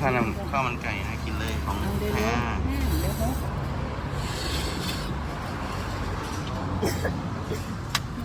ข้าวมันข้าวมันไก่นะกินเลยของเอาเดี๋ยวแท้เดี๋ยวเขา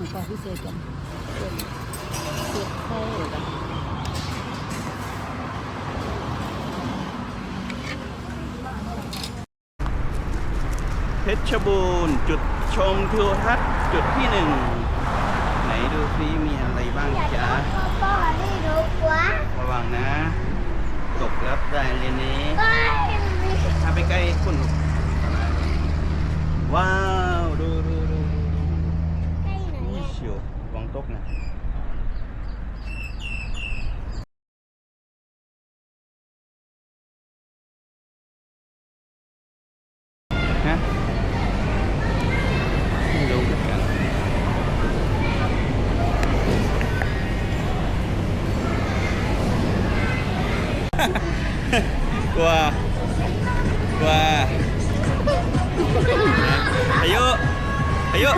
นี่ขอพิเศษกันเผ็ดเผ็ดไข่กันเพชรบูรณ์จุดชมทิวทัศน์จุดที่หนึ่งไหนดูซิมีอะไรบ้างจ๊ะพ่อได้รู้ว่าระวังนะ ตกรับได้เลยนี้ถ้าไปใกล้คุณว้าว ดูดูดูใกล้ไหนนี่อะเชียววางตกนะฮะ กลัวกลัวอายุอายุ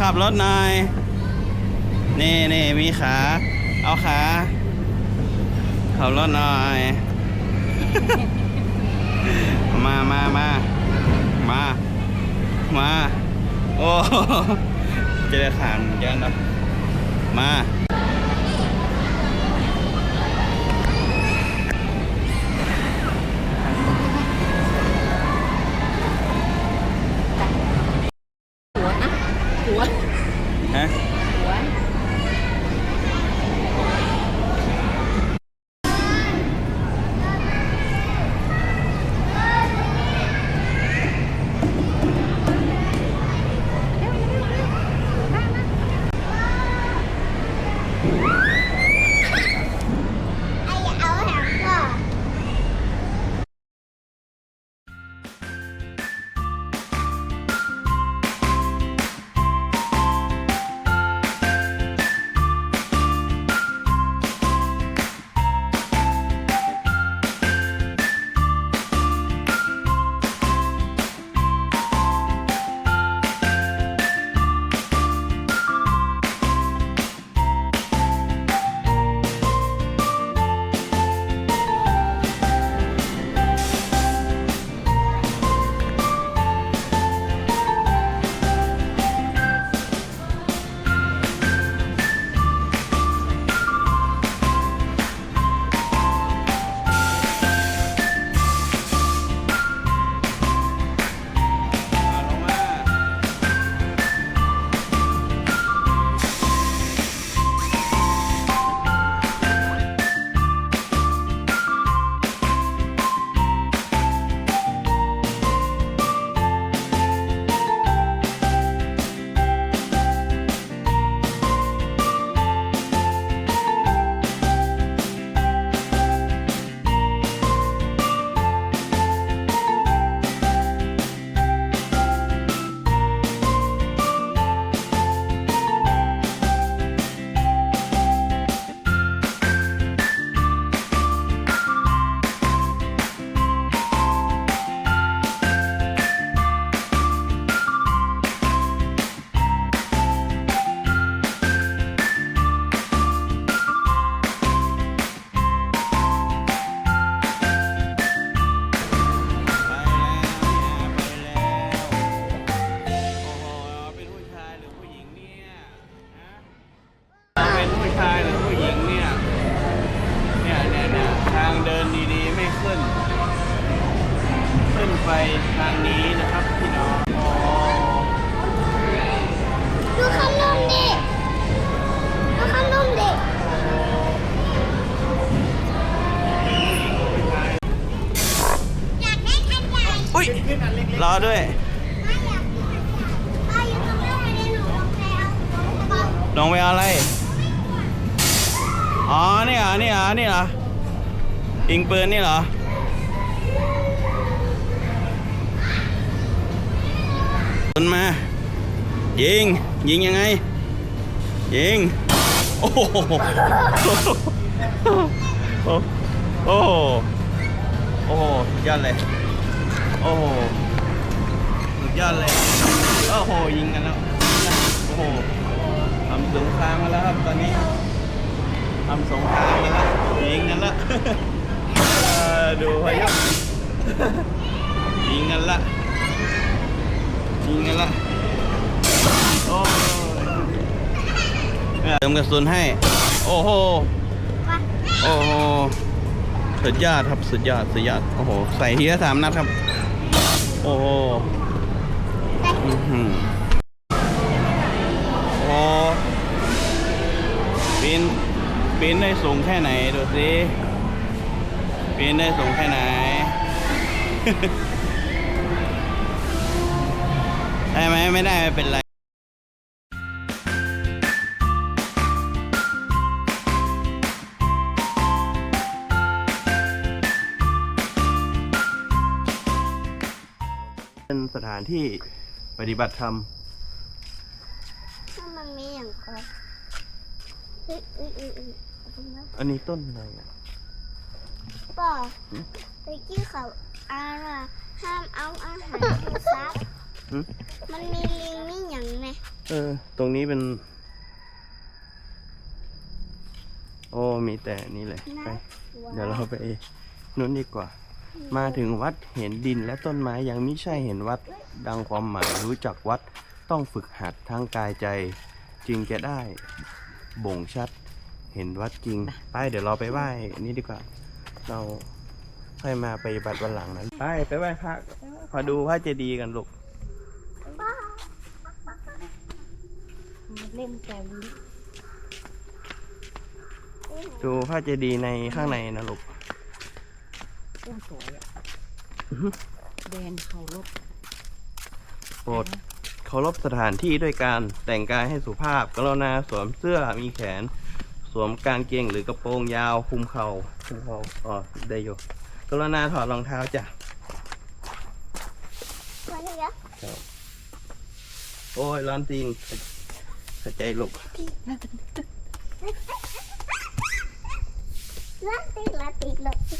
ขับรถหน่อยนี่นี่มีขา เอาขา ขับรถหน่อย มามามามา มา โอ้จะได้ขานเยอะเนะมา ไปทางนี้นะครับพี่น้องอ๋อดูขนมดิดูขนมดิอยากได้คันใหญ่อุ้ยรอด้วย ไม่อยากได้คันใหญ่ป้าอยู่ตรงหน้าเลยหนูลงไปเอาลงไปลงไปเอาอะไร อ๋อ นี่เหรอ นี่เหรอ นี่เหรอยิงปืนนี่เหรอ ปืนมา ยิง ยิงยังไง ยิง โอ้โหโอ้โหโอ้โหโอ้ยอดเลย โอ้โหสุดยอดเลย โอ้โห ยิงกันแล้ว โอ้โหทำสงครามมาแล้วครับตอนนี้ทำสงครามมาแล้วยิงกันและเออดูพายุยิงกันละ ยิงกันละโอ้ยเติมกระสุนให้ โอ้โห โอ้โห สุดยอดครับสุดยอดสุดยอด โอ้โห ใส่ทีละสามนัดครับ โอ้โหอื้อหือโอ้ปีนปีนได้สูงแค่ไหนดูสิปีนได้สูงแค่ไหน ได้ไหมไม่ได้ไม่เป็นไรเป็นสถานที่ปฏิบัติธรรม ถ้ามันมีอย่างก่อนเอ้ยเอ้ยเอ้ยเอ้ยเอาตรงนั้นอันนี้ต้นอะไรอะป่อไปกี้เขาอาว่าห้ามเอาอาหารกินซับหึ มันมีลิงมีอย่างไงเออ ตรงนี้เป็น โอ้ มีแต่นี้เลยไปเดี๋ยวเราไปนู้นดีกว่า มาถึงวัดเห็นดินและต้นไม้ยังไม่ใช่เห็นวัดดังความหมายรู้จักวัดต้องฝึกหัดทั้งกายใจ จึงจะได้บ่งชัดเห็นวัดจริง ไปเดี๋ยวเราไปไหว้นี่ดีกว่า เราค่อยมาไปฏิบัติวันหลังนะไปไปไหว้พระพอดูพระเจดีย์กันลูก เล่นแต่วิดูพระเจดีย์ในข้างในนะลูกโอ้สวยอะอื้อหือแดนเขาลบโปรดเคารพสถานที่ด้วยการแต่งกายให้สุภาพ กรุณาสวมเสื้อมีแขน สวมกางเกงหรือกระโปรงยาวคลุมเข่าคลุมเข่าอ๋อได้อยู่กรุณาถอดรองเท้าจ้ะวันนี้เดี๋ยวโอ้ยร้อนจริง เข้าใจลูกลาติลาติลาติ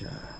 Gotcha.